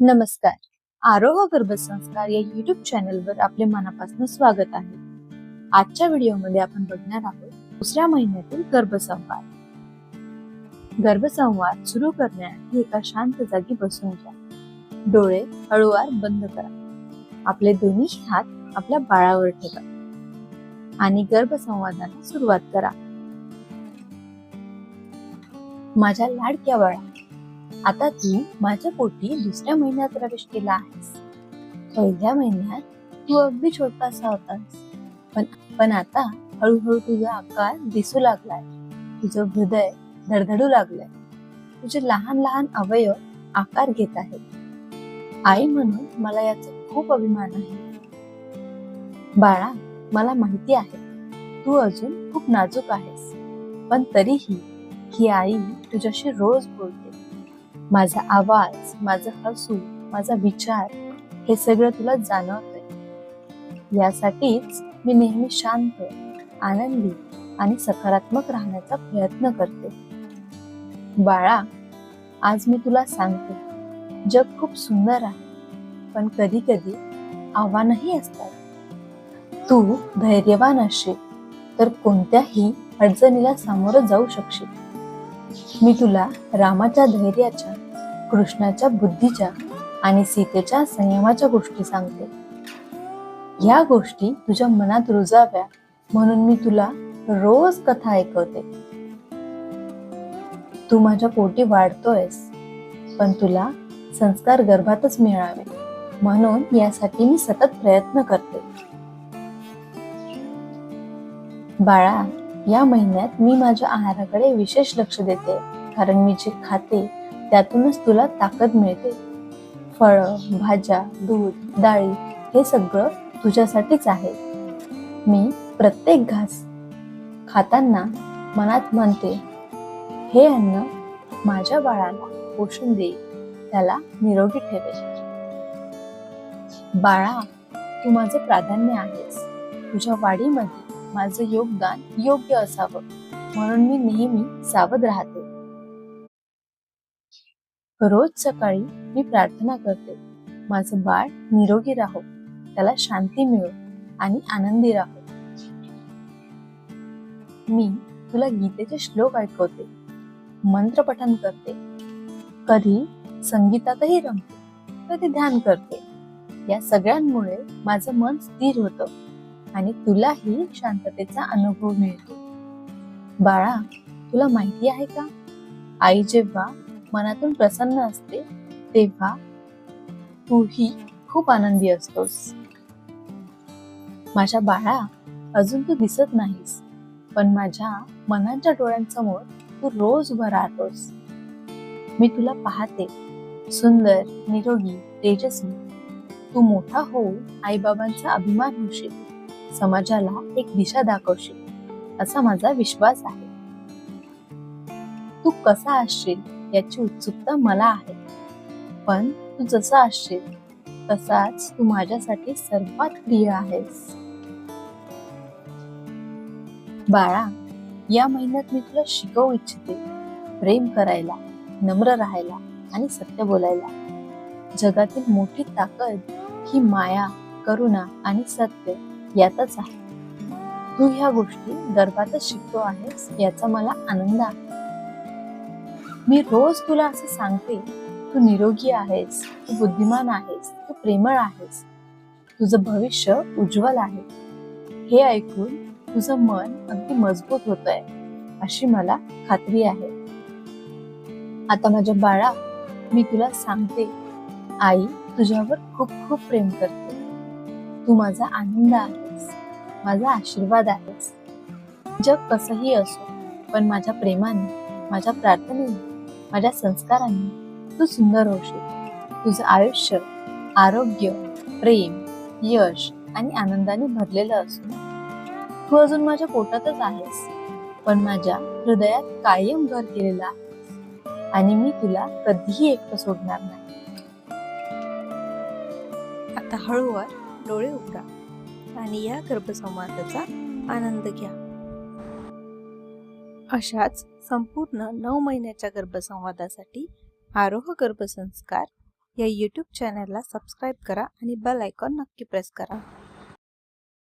नमस्कार. आरोह गर्भसंस्कार या युट्यूब चॅनलवर आपले मनापासून स्वागत आहे. आजच्या व्हिडिओमध्ये आपण बघणार आहोत दुसऱ्या महिन्यातील गर्भसंवाद गर्भसंवाद सुरू करण्याआधी एका शांत जागी बसून घ्या. डोळे हळूवार बंद करा. आपले दोन्ही हात आपल्या बाळावर ठेवा. आणि गर्भसंवादाला सुरुवात करा. माझ्या लाडक्या बाळा आता तू माझ्या पोटी दुसऱ्या महिन्यात प्रवेश केला आहेस. पहिल्या महिन्यात तू अगदी छोटासा होतास. पण पण आता हळूहळू तुझा आकार दिसू लागलाय. तुझं हृदय धडधडू लागलंय. तुझे लहान लहान अवयव आकार घेत आहेत. आई म्हणून मला याचा खूप अभिमान आहे. बाळा मला माहिती आहे तू अजून खूप नाजूक आहेस. पण तरीही ही आई तुझ्याशी रोज बोलते. माझा आवाज माझं हसू माझा विचार हे सगळं तुला जाणवतंय. यासाठीच मी नेहमी शांत आनंदी आणि सकारात्मक राहण्याचा प्रयत्न करते. बाळा आज मी तुला सांगते जग खूप सुंदर आहे पण कधी कधी आव्हानही असतात. तू धैर्यवान असशील तर कोणत्याही अडचणीला सामोरं जाऊ शकशील. मी तुला रामाच्या धैर्याच्या कृष्णाच्या बुद्धीच्या आणि सीतेच्या संयमाच्या गोष्टी सांगते. या गोष्टी तुझ्या मनात रुजाव्या म्हणून मी तुला रोज कथा ऐकवते. तू माझ्या पोटी वाढतोयस पण तुला संस्कार गर्भातच मिळावे म्हणून यासाठी मी सतत प्रयत्न करते. बाळा या महिन्यात मी माझ्या आहाराकडे विशेष लक्ष देते कारण मी जे खाते त्यातूनच तुला ताकद मिळते. फळं भाज्या दूध डाळी हे सगळं तुझ्यासाठीच आहे. मी प्रत्येक घास खाताना मनात म्हणते हे अन्न माझ्या बाळाला पोषण देईल त्याला निरोगी ठेवेल बाळा तू माझं प्राधान्य आहेस. तुझ्या वाढीमध्ये माझं योगदान योग्य असावं. म्हणून मी नेहमी सावध राहते. रोज सकाळी मी प्रार्थना करते. माझं बाळ निरोगी राहो. त्याला शांती मिळो आणि आनंदी राहो. मी तुला गीतेचे श्लोक ऐकवते. मंत्र पठन करते. कधी संगीतातही रमते कधी ध्यान करते. या सगळ्यांमुळे माझं मन स्थिर होतं आणि तुलाही शांततेचा अनुभव मिळतो. बाळा तुला माहिती आहे का? आई जेव्हा मनातून प्रसन्न असते तेव्हा तूही खूप आनंदी असतोस. माझ्या बाळा अजून तू दिसत नाहीस पण माझ्या मनाच्या डोळ्यांसमोर तू रोज उभा राहतोस. मी तुला पाहते सुंदर निरोगी तेजस्वी. तू मोठा होऊन आईबाबांचा अभिमान होशील समाजाला एक दिशा दाखवशील असा माझा विश्वास आहे. तू कसा असशील याची उत्सुकता मला आहे. पण तू जसा असशील तसाच तू माझ्यासाठी सर्वात प्रिय आहेस. बाळा या महिन्यात मी तुला शिकवू इच्छिते. प्रेम करायला नम्र राहायला आणि सत्य बोलायला. जगातील मोठी ताकद ही माया करुणा आणि सत्य यातच आहे. तू ह्या गोष्टी गर्भातच शिकतो आहेस याचा मला आनंद आहे. मी रोज तुला असं सांगते तू निरोगी आहेस तू बुद्धिमान आहेस तू प्रेमळ आहेस. तुझं भविष्य उज्ज्वल आहे. हे ऐकून तुझं मन अगदी मजबूत होत आहे अशी मला खात्री आहे. आता माझ्या बाळा मी तुला सांगते आई तुझ्यावर खूप खूप प्रेम करते. तू माझा आनंद आहेस माझा आशीर्वाद आहेस. जग कसंही असो पण माझ्या प्रेमाने माझ्या प्रार्थनेने माझ्या संस्कारांनी तू सुंदर होशील तुझं आयुष्य आरोग्य प्रेम यश आणि आनंदाने भरलेलं असून तू अजून माझ्या पोटातच आहेस. पण माझ्या हृदयात कायम घर केलेला आहेस. आणि मी तुला कधीही एकटं सोडणार नाही. आता हळूवार डोळे उघडा आणि या गर्भसंवादाचा आनंद घ्या. अशाच संपूर्ण नऊ महिन्याच्या गर्भसंवादासाठी आरोह गर्भसंस्कार या यूट्यूब चॅनलला सबस्क्राईब करा आणि बेल आयकॉन नक्की प्रेस करा.